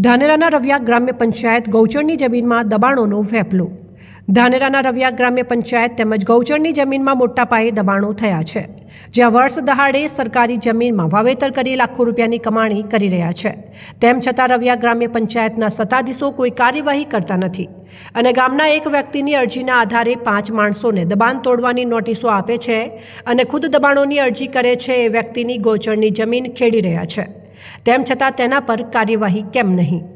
ધાનેરાના રવિયા ગ્રામ્ય પંચાયત ગૌચરની જમીનમાં દબાણોનો વેપલો. ધાનેરાના રવિયા ગ્રામ્ય પંચાયત તેમજ ગૌચરની જમીનમાં મોટા પાયે દબાણો થયા છે. જ્યાં વર્ષ દહાડે સરકારી જમીનમાં વાવેતર કરી લાખો રૂપિયાની કમાણી કરી રહ્યા છે. તેમ છતાં રવિયા ગ્રામ્ય પંચાયતના સત્તાધીશો કોઈ કાર્યવાહી કરતા નથી અને ગામના એક વ્યક્તિની અરજીના આધારે પાંચ માણસોને દબાણ તોડવાની નોટિસો આપે છે અને ખુદ દબાણોની અરજી કરે છે એ વ્યક્તિની ગૌચરની જમીન ખેડી રહ્યા છે. તેમ છતાં તેના પર કાર્યવાહી કેમ નહીં?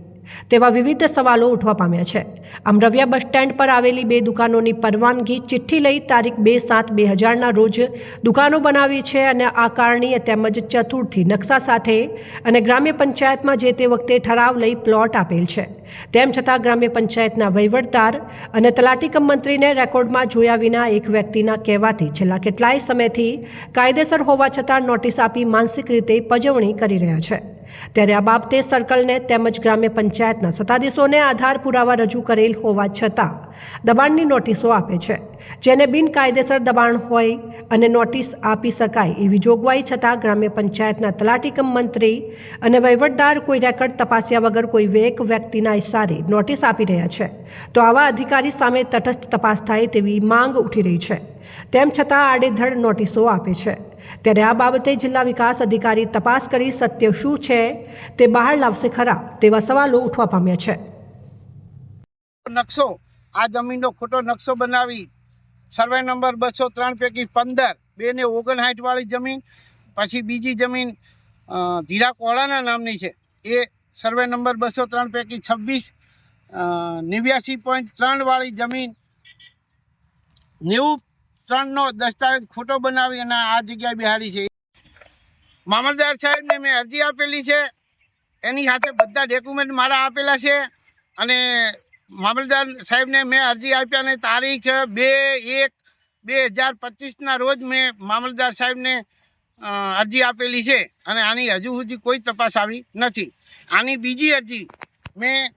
તેવા વિવિધ સવાલો ઉઠવા પામ્યા છે. આમ રવિયા બસ સ્ટેન્ડ પર આવેલી બે દુકાનોની પરવાનગી ચિઠ્ઠી લઈ તારીખ બે સાત બે હજારના રોજ દુકાનો બનાવી છે અને આકારણીય તેમજ ચતુર્થી નકશા સાથે અને ગ્રામ્ય પંચાયતમાં જે તે વખતે ઠરાવ લઈ પ્લોટ આપેલ છે. તેમ છતાં ગ્રામ્ય પંચાયતના વહીવટદાર અને તલાટી કમ મંત્રીને રેકોર્ડમાં જોયા વિના એક વ્યક્તિના કહેવાથી છેલ્લા કેટલાય સમયથી કાયદેસર હોવા છતાં નોટિસ આપી માનસિક રીતે પજવણી કરી રહ્યા છે. ત્યારે આ બાબતે સર્કલને તેમજ ગ્રામ્ય પંચાયતના સત્તાધીશોને આધાર પુરાવા રજૂ કરેલ હોવા છતાં દબાણની નોટિસો આપે છે. જેને બિનકાયદેસર દબાણ હોય અને નોટિસ આપી શકાય એવી જોગવાઈ છતાં ગ્રામ્ય પંચાયતના તલાટી કમ મંત્રી અને વહીવટદાર કોઈ રેકર્ડ તપાસ્યા વગર કોઈ એક વ્યક્તિના ઇશારે નોટિસ આપી રહ્યા છે. તો આવા અધિકારી સામે તટસ્થ તપાસ થાય તેવી માંગ ઉઠી રહી છે. તેમ છતાં આડેધડ નોટિસો આપે છે. ત્યારે આ બાબતે જિલ્લા વિકાસ અધિકારી તપાસ કરી સત્ય શું છે તે બહાર લાવશે ખરા તેવા સવાલો ઉઠવા પામ્યા છે. નકશો, આ જમીનનો ખોટો નકશો બનાવી સર્વે નંબર બસો ત્રણ પૈકી પંદર બે ને ઓગણસાઠ વાળી જમીન, પછી બીજી જમીન ધીરા કોળાના નામની છે. એ સર્વે નંબર બસો ત્રણ પૈકી છવ્વીસ નેવ્યાસી પોઈન્ટ ત્રણ વાળી જમીન, નેવું ત્રણનો દસ્તાવેજ ખોટો બનાવી અને આ જગ્યાએ બિહાડી છે. મામલદાર સાહેબને મેં અરજી આપેલી છે. એની સાથે બધા ડોક્યુમેન્ટ મારા આપેલા છે અને મામલદાર સાહેબને મેં અરજી આપ્યા અને તારીખ બે એક બે હજાર પચીસના રોજ મેં મામલદાર સાહેબને અરજી આપેલી છે અને આની હજુ સુધી કોઈ તપાસ આવી નથી. આની બીજી અરજી મેં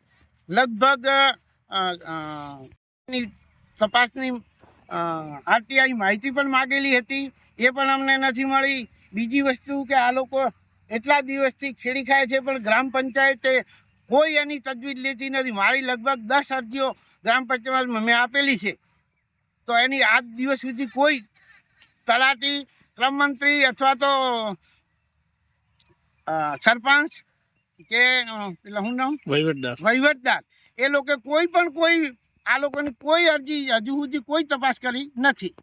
લગભગ તપાસની આરટીઆઈ માહિતી પણ માગેલી હતી. એ પણ અમને નથી મળી. બીજી વસ્તુ કે આ લોકો એટલા દિવસથી ખેડી ખાય છે પણ ગ્રામ પંચાયતે કોઈ એની તજવીજ લેતી નથી. મારી લગભગ દસ અરજીઓ ગ્રામ પંચાયતમાં મેં આપેલી છે. તો એની આજ દિવસ સુધી કોઈ તલાટી ક્રમ મંત્રી અથવા તો સરપંચ કે પેલા શું નામ? વહીવટદાર. વહીવટદાર. એ લોકો કોઈ પણ કોઈ આ લોકોની કોઈ અરજી હજુ સુધી કોઈ તપાસ કરી નથી.